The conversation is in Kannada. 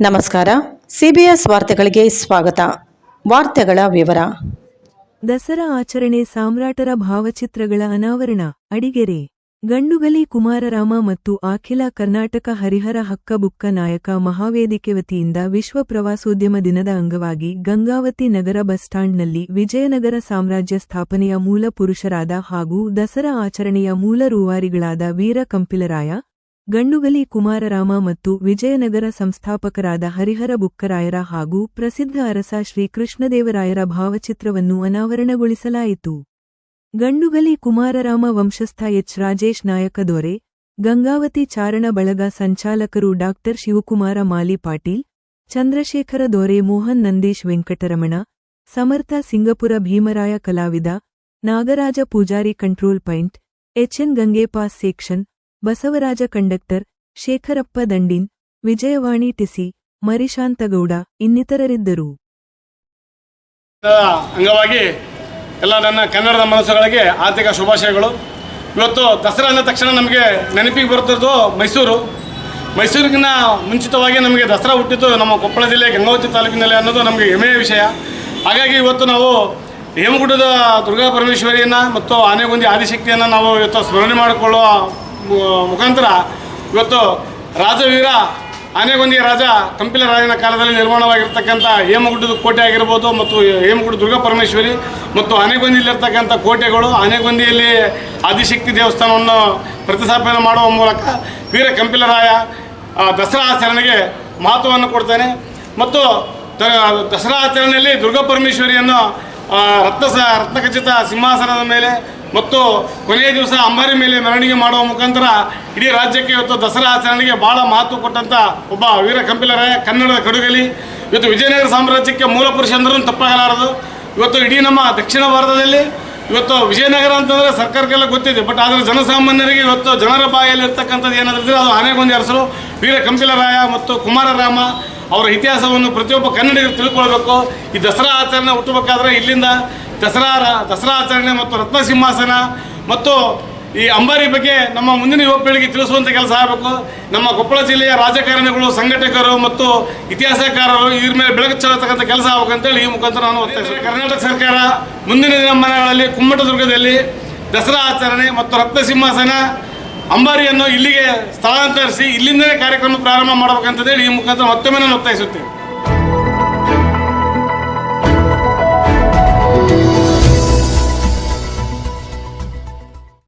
ನಮಸ್ಕಾರ. ಸಿಬಿಎಸ್ ವಾರ್ತೆಗಳಿಗೆ ಸ್ವಾಗತ. ವಾರ್ತೆಗಳ ವಿವರ. ದಸರಾ ಆಚರಣೆ ಸಾಮ್ರಾಟರ ಭಾವಚಿತ್ರಗಳ ಅನಾವರಣ, ಅಡಿಗೆರೆ. ಗಂಡುಗಲಿ ಕುಮಾರರಾಮ ಮತ್ತು ಅಖಿಲ ಕರ್ನಾಟಕ ಹರಿಹರ ಹಕ್ಕಬುಕ್ಕ ನಾಯಕ ಮಹಾವೇದಿಕೆ ವತಿಯಿಂದ ವಿಶ್ವ ಪ್ರವಾಸೋದ್ಯಮ ದಿನದ ಅಂಗವಾಗಿ ಗಂಗಾವತಿ ನಗರ ಬಸ್ ಸ್ಟಾಂಡ್ನಲ್ಲಿ ವಿಜಯನಗರ ಸಾಮ್ರಾಜ್ಯ ಸ್ಥಾಪನೆಯ ಮೂಲ ಪುರುಷರಾದ ಹಾಗೂ ದಸರಾ ಆಚರಣೆಯ ಮೂಲ ರೂವಾರಿಗಳಾದ ವೀರ ಕಂಪಿಲರಾಯ ಗಂಡುಗಲಿ ಕುಮಾರರಾಮ ಮತ್ತು ವಿಜಯನಗರ ಸಂಸ್ಥಾಪಕರಾದ ಹರಿಹರ ಬುಕ್ಕರಾಯರ ಹಾಗೂ ಪ್ರಸಿದ್ಧ ಅರಸ ಶ್ರೀ ಕೃಷ್ಣದೇವರಾಯರ ಭಾವಚಿತ್ರವನ್ನು ಅನಾವರಣಗೊಳಿಸಲಾಯಿತು. ಗಂಡುಗಲಿ ಕುಮಾರರಾಮ ವಂಶಸ್ಥ ಎಚ್. ರಾಜೇಶ್ ನಾಯಕ ದೊರೆ, ಗಂಗಾವತಿ ಚಾರಣ ಬಳಗ ಸಂಚಾಲಕರು ಡಾಕ್ಟರ್ ಶಿವಕುಮಾರ ಮಾಲಿ ಪಾಟೀಲ್, ಚಂದ್ರಶೇಖರ ದೊರೆ, ಮೋಹನ್ ನಂದೀಶ್ ವೆಂಕಟರಮಣ, ಸಮರ್ಥ ಸಿಂಗಪುರ ಭೀಮರಾಯ ಕಲಾವಿದ, Nagaraj Pujari control point HN Gangepas section Basavaraj conductor, Shekharappa Dandin, Vijayavani TC, Marishantagouda ಇನ್ನಿತರರಿದ್ದರು. ಅಂಗವಾಗಿ ಎಲ್ಲ ನನ್ನ ಕನ್ನಡದ ಮನಸ್ಸುಗಳಿಗೆ ಆರ್ಥಿಕ ಶುಭಾಶಯಗಳು. ಇವತ್ತು ದಸರಾ ಅಂದ ತಕ್ಷಣ ನಮಗೆ ನೆನಪಿಗೆ ಬರುತ್ತಿರೋದು ಮೈಸೂರು. ಮೈಸೂರಿಗಿನ ಮುಂಚಿತವಾಗಿ ನಮಗೆ ದಸರಾ ಹುಟ್ಟಿದ್ದು ನಮ್ಮ ಕೊಪ್ಪಳ ಜಿಲ್ಲೆ ಗಂಗಾವತಿ ತಾಲೂಕಿನಲ್ಲಿ ಅನ್ನೋದು ನಮಗೆ ಹೆಮ್ಮೆಯ ವಿಷಯ. ಹಾಗಾಗಿ ಇವತ್ತು ನಾವು ಹೇಮಗುಡ್ಡದ ದುರ್ಗಾ ಪರಮೇಶ್ವರಿಯನ್ನು ಮತ್ತು ಆನೆಗೊಂದಿ ಆದಿಶಕ್ತಿಯನ್ನು ನಾವು ಇವತ್ತು ಸ್ಮರಣೆ ಮಾಡಿಕೊಳ್ಳುವ ಮುಖಾಂತರ ಇವತ್ತು ರಾಜವೀರ ಆನೆಗೊಂದಿಯ ರಾಜ, ಕಂಪಿಲ ರಾಜನ ಕಾಲದಲ್ಲಿ ನಿರ್ಮಾಣವಾಗಿರ್ತಕ್ಕಂಥ ಹೇಮಗುಡ್ಡದ ಕೋಟೆ ಆಗಿರ್ಬೋದು ಮತ್ತು ಹೇಮಗುಡ್ಡ ದುರ್ಗಾ ಪರಮೇಶ್ವರಿ ಮತ್ತು ಆನೆಗೊಂದಿಯಲ್ಲಿರ್ತಕ್ಕಂಥ ಕೋಟೆಗಳು, ಆನೆಗೊಂದಿಯಲ್ಲಿ ಆದಿಶಕ್ತಿ ದೇವಸ್ಥಾನವನ್ನು ಪ್ರತಿಸ್ಥಾಪನೆ ಮಾಡುವ ಮೂಲಕ ವೀರ ಕಂಪಿಲರಾಯ ದಸರಾ ಆಚರಣೆಗೆ ಮಹತ್ವವನ್ನು ಕೊಡ್ತಾನೆ. ಮತ್ತು ದಸರಾ ಆಚರಣೆಯಲ್ಲಿ ದುರ್ಗಾ ಪರಮೇಶ್ವರಿಯನ್ನು ರತ್ನ ರತ್ನಖಚಿತ ಸಿಂಹಾಸನದ ಮೇಲೆ ಮತ್ತು ಕೊನೆಯ ದಿವಸ ಅಂಬಾರಿ ಮೇಲೆ ಮೆರವಣಿಗೆ ಮಾಡುವ ಮುಖಾಂತರ ಇಡೀ ರಾಜ್ಯಕ್ಕೆ ಇವತ್ತು ದಸರಾ ಆಚರಣೆಗೆ ಬಹಳ ಮಹತ್ವ ಕೊಟ್ಟಂಥ ಒಬ್ಬ ವೀರ ಕಂಪಿಲರಾಯ ಕನ್ನಡದ ಕಡುಗಲಿ. ಇವತ್ತು ವಿಜಯನಗರ ಸಾಮ್ರಾಜ್ಯಕ್ಕೆ ಮೂಲ ಪುರುಷ ಅಂದ್ರೂ ತಪ್ಪಾಗಲಾರದು. ಇವತ್ತು ಇಡೀ ನಮ್ಮ ದಕ್ಷಿಣ ಭಾರತದಲ್ಲಿ ಇವತ್ತು ವಿಜಯನಗರ ಅಂತಂದರೆ ಸರ್ಕಾರಕ್ಕೆಲ್ಲ ಗೊತ್ತಿದೆ. ಬಟ್ ಆದರೆ ಜನಸಾಮಾನ್ಯರಿಗೆ ಇವತ್ತು ಜನರ ಬಾಯಲ್ಲಿ ಇರ್ತಕ್ಕಂಥದ್ದು ಏನಾದ್ರೆ ಅದು ಆನೆಗೊಂದು ಹೆಸರು ವೀರ ಕಂಪಿಲರಾಯ ಮತ್ತು ಕುಮಾರರಾಮ ಅವರ ಇತಿಹಾಸವನ್ನು ಪ್ರತಿಯೊಬ್ಬ ಕನ್ನಡಿಗರು ತಿಳ್ಕೊಳ್ಬೇಕು. ಈ ದಸರಾ ಆಚರಣೆ ಹುಟ್ಟಬೇಕಾದ್ರೆ ಇಲ್ಲಿಂದ ದಸರಾ ದಸರಾ ಆಚರಣೆ ಮತ್ತು ರತ್ನ ಸಿಂಹಾಸನ ಮತ್ತು ಈ ಅಂಬಾರಿ ಬಗ್ಗೆ ನಮ್ಮ ಮುಂದಿನ ಯುವ ಪೀಳಿಗೆ ತಿಳಿಸುವಂಥ ಕೆಲಸ ಆಗಬೇಕು. ನಮ್ಮ ಕೊಪ್ಪಳ ಜಿಲ್ಲೆಯ ರಾಜಕಾರಣಿಗಳು, ಸಂಘಟಕರು ಮತ್ತು ಇತಿಹಾಸಕಾರರು ಇದ್ರ ಮೇಲೆ ಬೆಳಕು ಚೆಲ್ಲತಕ್ಕಂಥ ಕೆಲಸ ಆಗ್ಬೇಕಂತೇಳಿ ಈ ಮುಖಾಂತರ ನಾನು ಒತ್ತಾಯಿಸ್ತೇನೆ ಕರ್ನಾಟಕ ಸರ್ಕಾರ ಮುಂದಿನ ದಿನಮಾನಗಳಲ್ಲಿ ಕುಮ್ಮಟದುರ್ಗದಲ್ಲಿ ದಸರಾ ಆಚರಣೆ ಮತ್ತು ರತ್ನ ಸಿಂಹಾಸನ ಅಂಬಾರಿಯನ್ನು ಇಲ್ಲಿಗೆ ಸ್ಥಳಾಂತರಿಸಿ ಇಲ್ಲಿಂದಲೇ ಕಾರ್ಯಕ್ರಮ ಪ್ರಾರಂಭ ಮಾಡಬೇಕಂತೇಳಿ ಈ ಮುಖಾಂತರ ಮತ್ತೊಮ್ಮೆ ನಾನು ಒತ್ತಾಯಿಸುತ್ತೇನೆ.